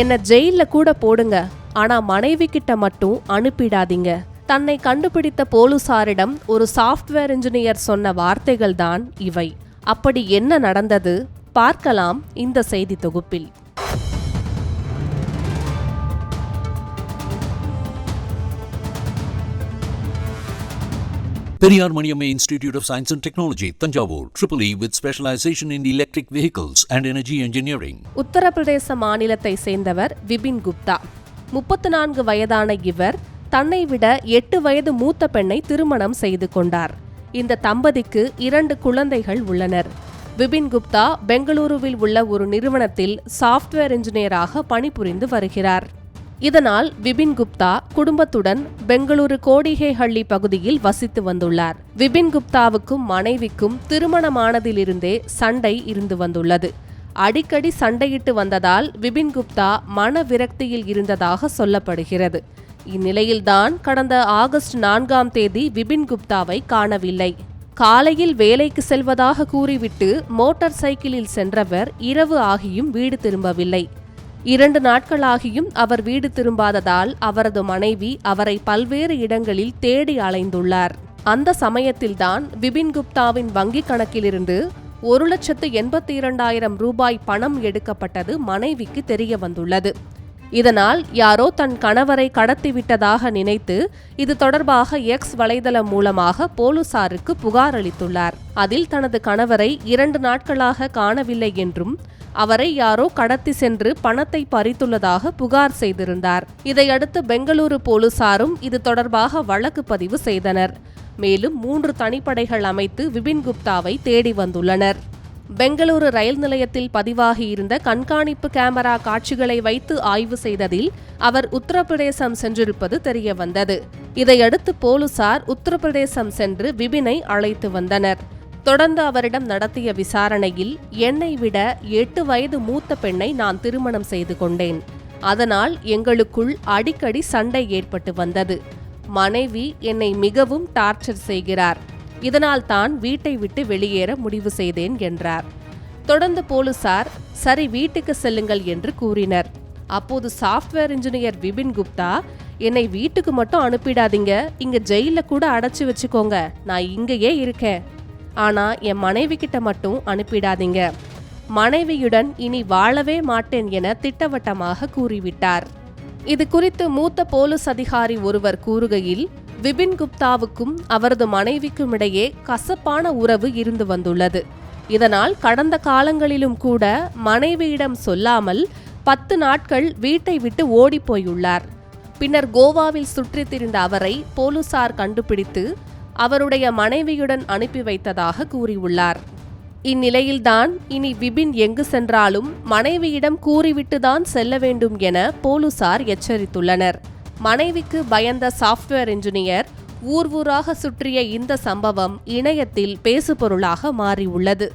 என்னை ஜெயிலில் கூட போடுங்க. ஆனா மனைவி கிட்ட மட்டும் அனுப்பிடாதீங்க. தன்னை கண்டுபிடித்த போலீசாரிடம் ஒரு சாஃப்ட்வேர் இன்ஜினியர் சொன்ன வார்த்தைகள் தான் இவை. அப்படி என்ன நடந்தது? பார்க்கலாம் இந்த செய்தி தொகுப்பில். Periyar Maniammai institute of science and technology Thanjavur triple E with specialisation in electric vehicles and energy engineering Uttar Pradesh மாநிலத்தை சேர்ந்தவர் விபின் குப்தா. முப்பத்து நான்கு வயதான இவர் தன்னை விட எட்டு வயது மூத்த பெண்ணை திருமணம் செய்து கொண்டார். இந்த தம்பதிக்கு இரண்டு குழந்தைகள் உள்ளனர். விபின் குப்தா பெங்களூருவில் உள்ள ஒரு நிறுவனத்தில் சாஃப்ட்வேர் இன்ஜினியராக பணிபுரிந்து வருகிறார். இதனால் விபின் குப்தா குடும்பத்துடன் பெங்களூரு கோடிகேஹள்ளி பகுதியில் வசித்து வந்துள்ளார். விபின் குப்தாவுக்கும் மனைவிக்கும் திருமணமானதிலிருந்தே சண்டை இருந்து வந்துள்ளது. அடிக்கடி சண்டையிட்டு வந்ததால் விபின் குப்தா மன விரக்தியில் இருந்ததாக சொல்லப்படுகிறது. இந்நிலையில்தான் கடந்த ஆகஸ்ட் நான்காம் தேதி விபின் குப்தாவை காணவில்லை. காலையில் வேலைக்கு செல்வதாக கூறிவிட்டு மோட்டார் சைக்கிளில் சென்றவர் இரவு ஆகியும் வீடு திரும்பவில்லை. இரண்டு நாட்களாகியும் அவர் வீடு திரும்பாததால் அவரது மனைவி அவரை பல்வேறு இடங்களில் தேடி அலைந்துள்ளார். அந்த சமயத்தில்தான் விபின் குப்தாவின் வங்கிக் கணக்கிலிருந்து ஒரு லட்சத்து எண்பத்தி இரண்டாயிரம் ரூபாய் பணம் எடுக்கப்பட்டது மனைவிக்கு தெரிய வந்துள்ளது. இதனால் யாரோ தன் கணவரை கடத்திவிட்டதாக நினைத்து இது தொடர்பாக எக்ஸ் வலைதளம் மூலமாக போலீசாருக்கு புகார் அளித்துள்ளார். அதில் தனது கணவரை இரண்டு நாட்களாக காணவில்லை என்றும் அவரை யாரோ கடத்தி சென்று பணத்தை பறித்துள்ளதாக புகார் செய்திருந்தார். இதையடுத்து பெங்களூரு போலீசாரும் இது தொடர்பாக வழக்கு பதிவு செய்தனர். மேலும் மூன்று தனிப்படைகள் அமைத்து விபின் குப்தாவை தேடி வந்துள்ளனர். பெங்களூரு ரயில் நிலையத்தில் பதிவாகியிருந்த கண்காணிப்பு கேமரா காட்சிகளை வைத்து ஆய்வு செய்ததில் அவர் உத்தரப்பிரதேசம் சென்றிருப்பது தெரியவந்தது. இதையடுத்து போலீசார் உத்தரப்பிரதேசம் சென்று விபினை அழைத்து வந்தனர். தொடர்ந்து அவரிடம் நடத்திய விசாரணையில் என்னை விட எட்டு வயது மூத்த பெண்ணை நான் திருமணம் செய்து கொண்டேன். அதனால் எங்களுக்குள் அடிக்கடி சண்டை ஏற்பட்டு வந்தது. மனைவி என்னை மிகவும் டார்ச்சர் செய்கிறார். இதனால் தான் வீட்டை விட்டு வெளியேற முடிவு செய்தேன் என்றார். தொடர்ந்து போலீசார் சரி வீட்டுக்கு செல்லுங்கள் என்று கூறினர். அப்போது சாஃப்ட்வேர் இன்ஜினியர் விபின் குப்தா என்னை வீட்டுக்கு மட்டும் அனுப்பிடாதீங்க. இங்க ஜெயில கூட அடைச்சு வச்சுக்கோங்க. நான் இங்கேயே இருக்கேன். ஆனா என் மனைவி கிட்ட மட்டும் அனுப்பிடாதீங்க. மனைவியுடன் இனி வாழவே மாட்டேன் என திட்டவட்டமாக கூறிவிட்டார். இது குறித்து மூத்த போலீஸ் அதிகாரி ஒருவர் கூறுகையில் விபின் குப்தாவுக்கும் அவரது மனைவிக்கும் இடையே கசப்பான உறவு இருந்து வந்துள்ளது. இதனால் கடந்த காலங்களிலும் கூட மனைவியிடம் சொல்லாமல் பத்து நாட்கள் வீட்டை விட்டு ஓடிப்போயுள்ளார். பின்னர் கோவாவில் சுற்றித் திரிந்த அவரை போலீசார் கண்டுபிடித்து அவருடைய மனைவியுடன் அனுப்பி வைத்ததாக கூறியுள்ளார். இந்நிலையில்தான் இனி விபின் எங்கு சென்றாலும் மனைவியிடம் கூறிவிட்டுதான் செல்ல வேண்டும் என போலீசார் எச்சரித்துள்ளனர். மனைவிக்கு பயந்த சாஃப்ட்வேர் இன்ஜினியர் ஊர் ஊராக சுற்றிய இந்த சம்பவம் இணையத்தில் பேசுபொருளாக மாறியுள்ளது.